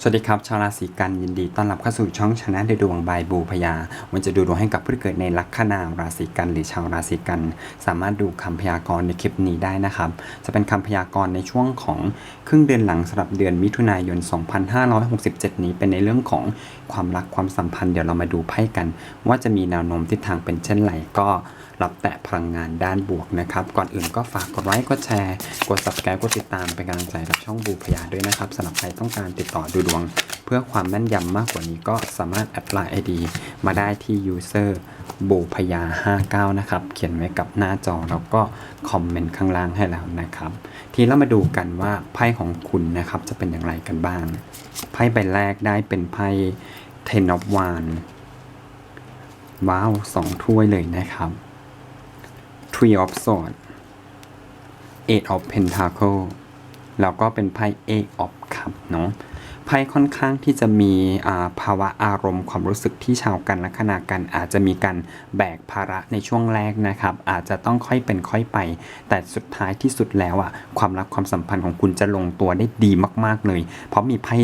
สวัสดีครับชาวราศีกันยินดีต้อนรับเข้าสู่ช่องชนะในดวงบายบูพยา วันจะดูดวงให้กับผู้เกิดในลัคนาราศีกันหรือชาวราศีกัน สามารถดูคำพยากรณ์ในคลิปนี้ได้นะครับ จะเป็นคำพยากรณ์ในช่วงของครึ่งเดือนหลังสำหรับเดือนมิถุนายน 2567 นี้เป็นในเรื่องของความรักความสัมพันธ์เดี๋ยวเรามาดูไพ่กัน ว่าจะมีแนวโน้มทิศทางเป็นเช่นไรก็ รับแตะพลังงานด้านบวกนะครับ ก่อนอื่นก็ฝากกดไลค์กดแชร์ กด subscribe กดติดตามเป็นกำลังใจกับช่องบูพยาด้วยนะครับสำหรับใครต้องการติดต่อดูดวง เพื่อความแม่นยำมากกว่านี้ก็สามารถแอดไลน์ ID มาได้ที่ user บูพยา59 นะครับ เขียนไว้กับหน้าจอแล้วก็คอมเมนต์ข้างล่างให้แล้วนะครับ ทีนี้เรามาดูกันว่าไพ่ของคุณนะครับจะเป็นอย่างไรกันบ้าง ไพ่ใบแรกได้เป็นไพ่ Ten of Wands ว้าวสองถ้วยเลยนะครับ Three of Swords Eight of Pentacle แล้วก็เป็นไพ่ Eight of Cup เนาะไพ่ค่อนข้างที่จะมีาภาวะอารมณ์ความรู้สึกที่ชาวกันลัคนากันอาจจะมีการแบกภาระในช่วงแรกนะครับ อาจจะต้องค่อยเป็นค่อยไป แต่สุดท้ายที่สุดแล้วอะความรักความสัมพันธ์ของคุณจะลงตัวได้ดีมาก ๆเลย เพราะมีไพ่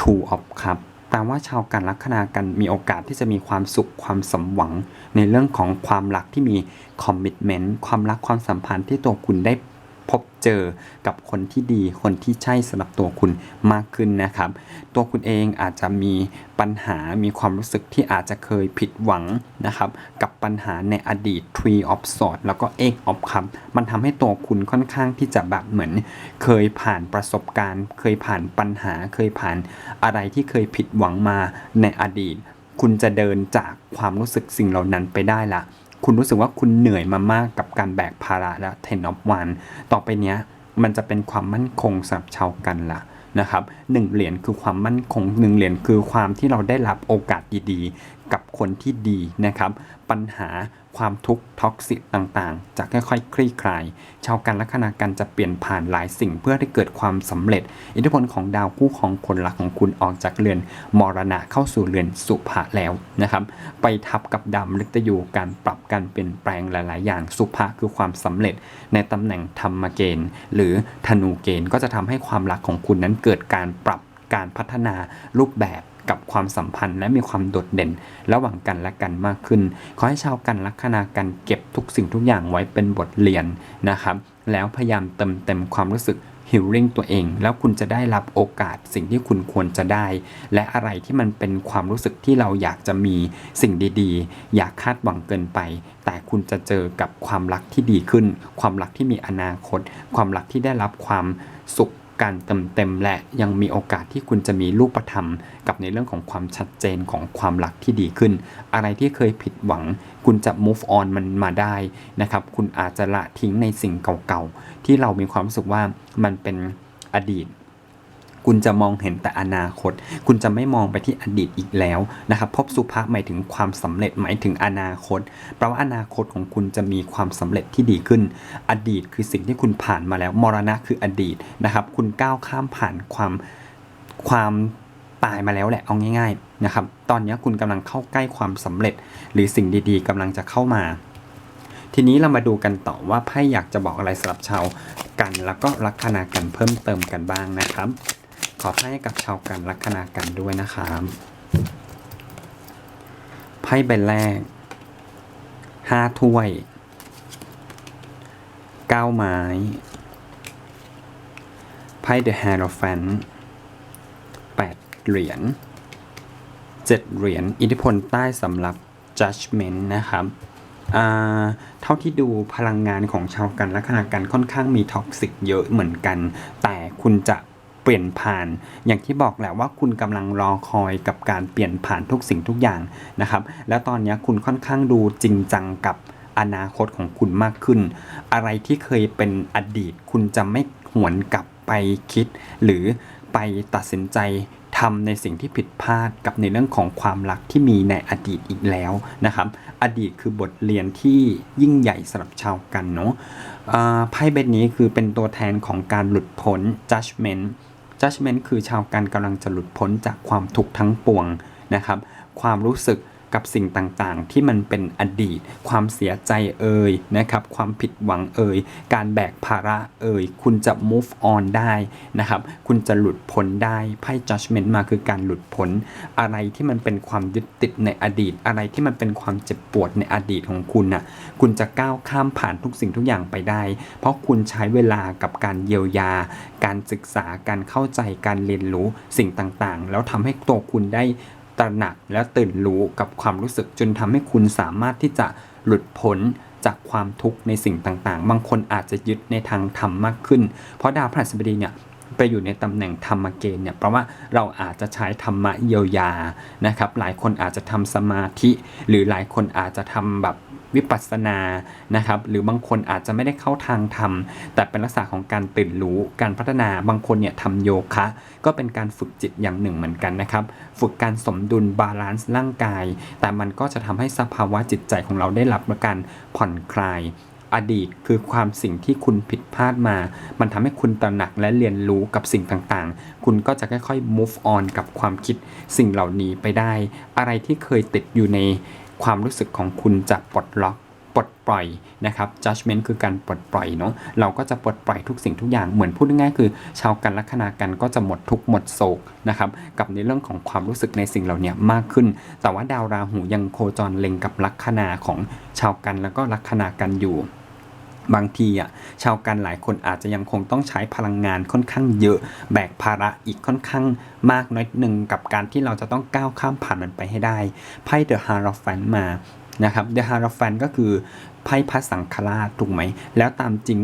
Two of Cup แปลว่าชาวกันลัคนากันมีโอกาสที่จะมีความสุขความสมหวัง ในเรื่องของความรักที่มีคอมมิชเมนต์ความรักความสัมพันธ์ที่ตัวคุณได้ พบเจอกับคนที่ดีคนที่ใช่สำหรับตัวคุณมากขึ้นนะครับ ตัวคุณเองอาจจะมีปัญหามีความรู้สึกที่อาจจะเคยผิดหวังนะครับ กับปัญหาในอดีต Tree of Swords แล้วก็ Eight of Cups มันทำให้ตัวคุณค่อนข้างที่จะแบบเหมือน เคยผ่านประสบการณ์ เคยผ่านปัญหา เคยผ่านอะไรที่เคยผิดหวังมาในอดีต คุณจะเดินจากความรู้สึกสิ่งเหล่านั้นไปได้ละ คุณรู้สึกว่าคุณเหนื่อยมามากกับการแบกภาระและเทนอฟวันต่อไปเนี้ยมันจะเป็นความมั่นคงสำหรับชาวกันละนะครับหนึ่งเหรียญคือความมั่นคงหนึ่งเหรียญคือความที่เราได้รับโอกาสดีๆ กับคนที่ดีนะครับ ปัญหาความทุกข์ท็อกซิกต่างๆ จะค่อยๆ คลี่คลาย ชาวกันลัคนากันจะเปลี่ยนผ่านหลายสิ่งเพื่อให้เกิดความสำเร็จ อิทธิพลของดาวคู่ของคนรักของคุณออกจากเรือนมรณะเข้าสู่เรือนสุภะแล้วนะครับ ไปทับกับดาวมฤตยูการปรับการเปลี่ยนแปลงหลาย ๆ อย่างสุภะคือความสำเร็จ ในตำแหน่งธรรมเกณฑ์ หรือธนูเกณฑ์ก็จะทำให้ความรักของคุณนั้นเกิดการปรับการพัฒนารูปแบบ กับความสัมพันธ์และมีความโดดเด่น ระหว่างกันและกันมากขึ้น ขอให้ชาวกันลัคนากันเก็บทุกสิ่งทุกอย่างไว้เป็นบทเรียนนะครับ แล้วพยายามเติมเต็มความรู้สึกฮิลลิ่งตัวเอง แล้วคุณจะได้รับโอกาสสิ่งที่คุณควรจะได้ และอะไรที่มันเป็นความรู้สึกที่เราอยากจะมีสิ่งดีๆ อยากคาดหวังเกินไป แต่คุณจะเจอกับความรักที่ดีขึ้น ความรักที่มีอนาคต ความรักที่ได้รับความสุข การเต็มเต็มและยังมีโอกาสที่คุณจะมีรูปธรรม กับในเรื่องของความชัดเจนของความรักที่ดีขึ้น อะไรที่เคยผิดหวัง คุณจะ move on มันมาได้นะครับ คุณอาจจะละทิ้งในสิ่งเก่าๆ ที่เรามีความรู้สึกว่ามันเป็นอดีต คุณจะมองเห็นแต่อนาคต คุณจะไม่มองไปที่อดีตอีกแล้วนะครับพบสุภาพหมายถึงความสำเร็จหมายถึงอนาคตแปลว่าอนาคตของคุณจะมีความสำเร็จที่ดีขึ้น อดีตคือสิ่งที่คุณผ่านมาแล้ว มรณะคืออดีตนะครับ คุณก้าวข้ามผ่านความความตายมาแล้วแหละเอาง่าย ๆนะครับ ตอนนี้คุณกำลังเข้าใกล้ความสำเร็จ หรือสิ่งดีๆกำลังจะเข้ามา ทีนี้เรามาดูกันต่อว่าไพ่อยากจะบอกอะไรสำหรับชาวกันแล้วก็ลัคนากันเพิ่มเติมกันบ้างนะครับ ขอไพ่ให้กับชาวกันลัคนากันด้วยนะครับไพ่ใบแรกห้าถ้วยเก้าไม้ไพ่ The Hierophant แปดเหรียญเจ็ดเหรียญอิทธิพลใต้สำหรับ Judgment นะครับเท่าที่ดูพลังงานของชาวกันลัคนากันค่อนข้างมีท็อกซิกเยอะเหมือนกัน แต่คุณจะ เปลี่ยนผ่าน อย่างที่บอกแหละว่าคุณกำลังรอคอยกับการเปลี่ยนผ่านทุกสิ่งทุกอย่างนะครับ แล้วตอนนี้คุณค่อนข้างดูจริงจังกับอนาคตของคุณมากขึ้น อะไรที่เคยเป็นอดีต คุณจะไม่หวนกลับไปคิด หรือไปตัดสินใจทำในสิ่งที่ผิดพลาดกับในเรื่องของความรักที่มีในอดีตอีกแล้วนะครับ อดีตคือบทเรียนที่ยิ่งใหญ่สำหรับชาวกันเนาะไพ่ใบนี้คือเป็นตัวแทนของการหลุดพ้น judgment judgment คือชาวกันกำลังจะหลุดพ้นจากความทุกข์ทั้งปวงนะครับ ความรู้สึก กับสิ่งต่างๆ ที่มันเป็นอดีต ความเสียใจเอ่ยนะครับ ความผิดหวังเอ่ย การแบกภาระเอ่ย คุณจะ move on ได้นะครับ คุณจะหลุดพ้นได้ ไพ่ judgment มาคือการหลุดพ้น อะไรที่มันเป็นความยึดติดในอดีต อะไรที่มันเป็นความเจ็บปวดในอดีตของคุณน่ะ คุณจะก้าวข้ามผ่านทุกสิ่งทุกอย่างไปได้ เพราะคุณใช้เวลากับการเยียวยา การศึกษา การเข้าใจ การเรียนรู้สิ่งต่างๆ แล้วทำให้ตัวคุณได้ ตระหนักและตื่นรู้กับความรู้สึกจนทำให้คุณสามารถที่จะหลุดพ้นจากความทุกข์ในสิ่งต่างๆ บางคนอาจจะยึดในทางธรรมมากขึ้น เพราะดาวพฤหัสบดีเนี่ย ไปอยู่ในตำแหน่งธรรมเกณฑ์เนี่ยเพราะว่าเราอาจจะใช้ธรรมะเยียวยานะครับ หลายคนอาจจะทำสมาธิ หรือหลายคนอาจจะทำแบบวิปัสสนานะครับ หรือบางคนอาจจะไม่ได้เข้าทางธรรม แต่เป็นลักษณะของการตื่นรู้ การพัฒนา บางคนเนี่ยทำโยคะ ก็เป็นการฝึกจิตอย่างหนึ่งเหมือนกันนะครับ ฝึกการสมดุลบาลานซ์ร่างกาย แต่มันก็จะทำให้สภาวะจิตใจของเราได้รับการผ่อนคลาย อดีตคือความสิ่งที่คุณผิดพลาดมา มันทำให้คุณตระหนักและเรียนรู้กับสิ่งต่างๆ คุณก็จะค่อยๆ move on กับความคิดสิ่งเหล่านี้ไปได้ อะไรที่เคยติดอยู่ในความรู้สึกของคุณจะปลดล็อกปลดปล่อยนะครับ judgment คือการปลดปล่อยเนาะ เราก็จะปลดปล่อยทุกสิ่งทุกอย่าง เหมือนพูดง่ายๆคือ ชาวกันลัคนากันก็จะหมดทุกหมดโศกนะครับ กับในเรื่องของความรู้สึกในสิ่งเหล่านี้มากขึ้น แต่ว่าดาวราหูยังโคจรเล็งกับลัคนาของชาวกันแล้วก็ลัคนากันอยู่ บางทีอะชาวกันหลายคนอาจจะยังคงต้องใช้พลังงานค่อนข้างเยอะ แบกภาระอีกค่อนข้างมากน้อยหนึ่งกับการที่เราจะต้องก้าวข้ามผ่านมันไปให้ได้ไพ่เดอะฮารอฟันมานะครับเดอะฮารอฟันก็คือไพ่พระสังฆราชถูกไหม แล้วตามจริง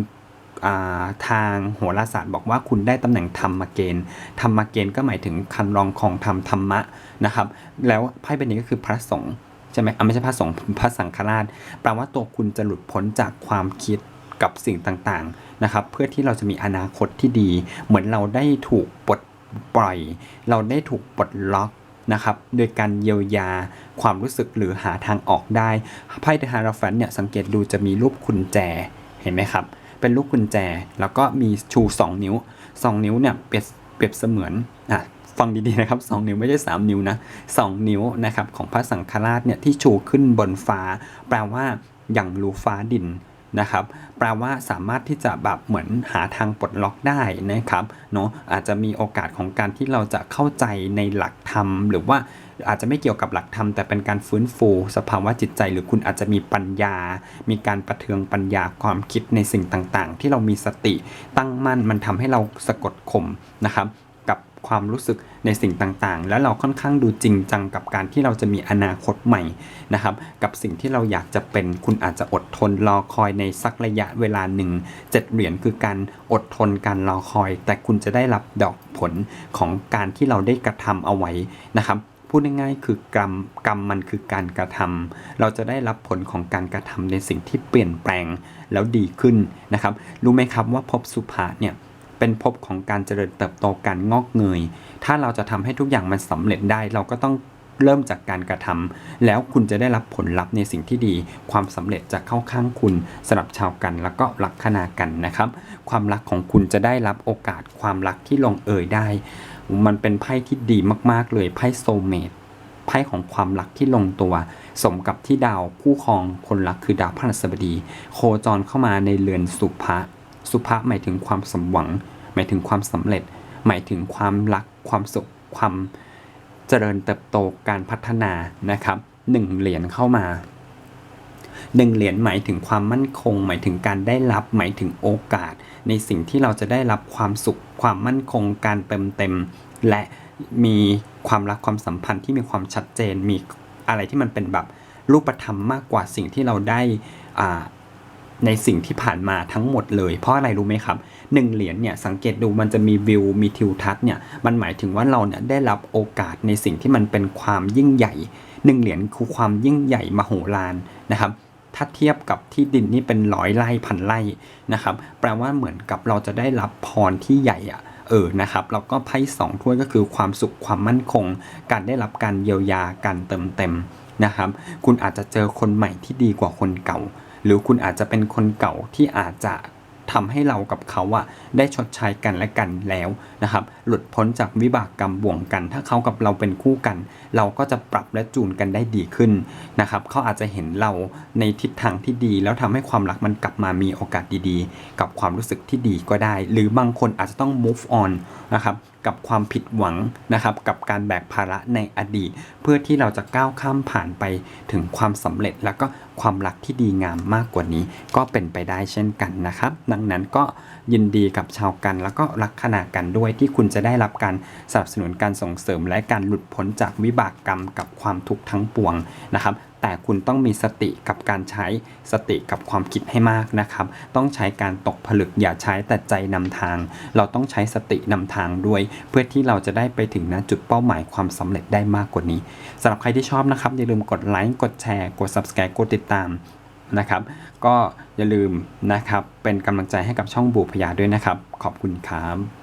าทางโหราศาสตร์บอกว่าคุณได้ตำแหน่งธรรมเกณฑ์ธรรมเกณฑ์ก็หมายถึงคันรองของธรรมธรรมะนะครับ แล้วไพ่ใบนี้ก็คือพระสงฆ์ใช่ไหมอะไม่ใช่พระสงฆ์พระสังฆราชแปลว่าตัวคุณจะหลุดพ้นจากความคิด กับสิ่งต่างๆนะครับ เพื่อที่เราจะมีอนาคตที่ดี เหมือนเราได้ถูกปลดปล่อย เราได้ถูกปลดล็อกนะครับ โดยการเยียวยาความรู้สึกหรือหาทางออกได้ไพ่เดอะฮาราฟันเนี่ยสังเกตดูจะมีรูปกุญแจเห็นไหมครับ เป็นรูปกุญแจแล้วก็มีชู 2 นิ้ว 2 นิ้วเนี่ยเปรียบเปรียบเสมือนอะฟังดีๆนะครับ 2 นิ้วไม่ใช่ 3 นิ้วนะ 2 นิ้วนะครับของพระสังฆราชเนี่ยที่ชูขึ้นบนฟ้า แปลว่าอย่างรู้ฟ้าดิน นะครับแปลว่าสามารถที่จะแบบเหมือนหาทางปลดล็อกได้นะครับเนาะอาจจะมีโอกาสของการที่เราจะเข้าใจในหลักธรรม หรือว่าอาจจะไม่เกี่ยวกับหลักธรรมแต่เป็นการฟื้นฟู สภาวะจิตใจหรือคุณอาจจะมีปัญญา มีการประเทืองปัญญาความคิดในสิ่งต่างๆ ที่เรามีสติตั้งมั่นมันทำให้เราสะกดข่มนะครับ ความรู้สึกในสิ่งต่างๆ แล้วเราค่อนข้างดูจริงจังกับการที่เราจะมีอนาคตใหม่นะครับกับสิ่งที่เราอยากจะเป็นคุณอาจจะอดทนรอคอยในสักระยะเวลาหนึ่งเจ็ดเหรียญคือการอดทนการรอคอย แต่คุณจะได้รับดอกผลของการที่เราได้กระทำเอาไว้นะครับพูดง่ายๆคือกรรมกรรมมันคือการกระทำเราจะได้รับผลของการกระทำในสิ่งที่เปลี่ยนแปลงแล้วดีขึ้นนะครับ รู้ไหมครับว่าภพสุภาเนี่ย เป็นภพของการเจริญเติบโตการงอกเงย ถ้าเราจะทำให้ทุกอย่างมันสำเร็จได้ เราก็ต้องเริ่มจากการกระทำแล้วคุณจะได้รับผลลัพธ์ในสิ่งที่ดี ความสำเร็จจะเข้าข้างคุณสำหรับชาวกัน แล้วก็ลักคนากันนะครับ ความรักของคุณจะได้รับโอกาสความรักที่ลงเอยได้ มันเป็นไพ่ที่ดีมากๆเลยไพ่โซเมตไพ่ของความรักที่ลงตัว สมกับที่ดาวคู่ครองคนรักคือดาวพฤหัสบดี โคจรเข้ามาในเรือนสุภะสุภะหมายถึงความสมหวัง หมายถึงความสำเร็จ หมายถึงความรัก ความสุข ความเจริญเติบโตการพัฒนานะครับหนึ่งเหรียญเข้ามาหนึ่งเหรียญหมายถึงความมั่นคง หมายถึงการได้รับหมายถึงโอกาส ในสิ่งที่เราจะได้รับความสุข ความมั่นคง การเติมเต็ม และมีความรักความสัมพันธ์ที่มีความชัดเจนมีอะไรที่มันเป็นแบบรูปธรรมมากกว่าสิ่งที่เราได้อ่า ในสิ่งที่ผ่านมาทั้งหมดเลย เพราะอะไรรู้ไหมครับหนึ่งเหรียญเนี่ยสังเกตดูมันจะมีวิวมีทิวทัศน์เนี่ยมันหมายถึงว่าเราเนี่ยได้รับโอกาสในสิ่งที่มันเป็นความยิ่งใหญ่หนึ่งเหรียญคือความยิ่งใหญ่มโหฬารนะครับถ้าเทียบกับที่ดินนี่เป็นร้อยไร่พันไร่นะครับแปลว่าเหมือนกับเราจะได้รับพรที่ใหญ่อะเออนะครับแล้วก็ไพ่สองถ้วยก็คือความสุขความมั่นคง การได้รับการเยียวยาการเติมเต็มนะครับ คุณอาจจะเจอคนใหม่ที่ดีกว่าคนเก่า หรือคุณอาจจะเป็นคนเก่าที่อาจจะทำให้เรากับเขาอะได้ชดใช้กันและกันแล้วนะครับ หลุดพ้นจากวิบากกรรมบ่วงกัน ถ้าเขากับเราเป็นคู่กัน เราก็จะปรับและจูนกันได้ดีขึ้นนะครับเขาอาจจะเห็นเราในทิศทางที่ดี แล้วทำให้ความรักมันกลับมามีโอกาสดีๆ กับความรู้สึกที่ดีก็ได้ หรือบางคนอาจจะต้อง move on นะครับ กับความผิดหวังนะครับ กับการแบกภาระในอดีต เพื่อที่เราจะก้าวข้ามผ่านไปถึงความสำเร็จแล้วก็ความรักที่ดีงามมากกว่านี้ ก็เป็นไปได้เช่นกันนะครับ ดังนั้นก็ยินดีกับชาวกันแล้วก็ลัคนากันด้วยที่คุณจะได้รับการสนับสนุนการส่งเสริมและการหลุดพ้นจากวิบากกรรมกับความทุกข์ทั้งปวงนะครับ แต่คุณต้องมีสติกับการใช้สติกับความคิดให้มากนะครับ ต้องใช้การตกผลึกอย่าใช้แต่ใจนำทาง เราต้องใช้สตินำทางด้วย เพื่อที่เราจะได้ไปถึงณจุดเป้าหมายความสำเร็จได้มากกว่านี้สำหรับใครที่ชอบนะครับ อย่าลืมกดไลค์กดแชร์กด subscribe กดติดตามนะครับ ก็อย่าลืมนะครับเป็นกำลังใจให้กับช่องบูพยาด้วยนะครับ ขอบคุณครับ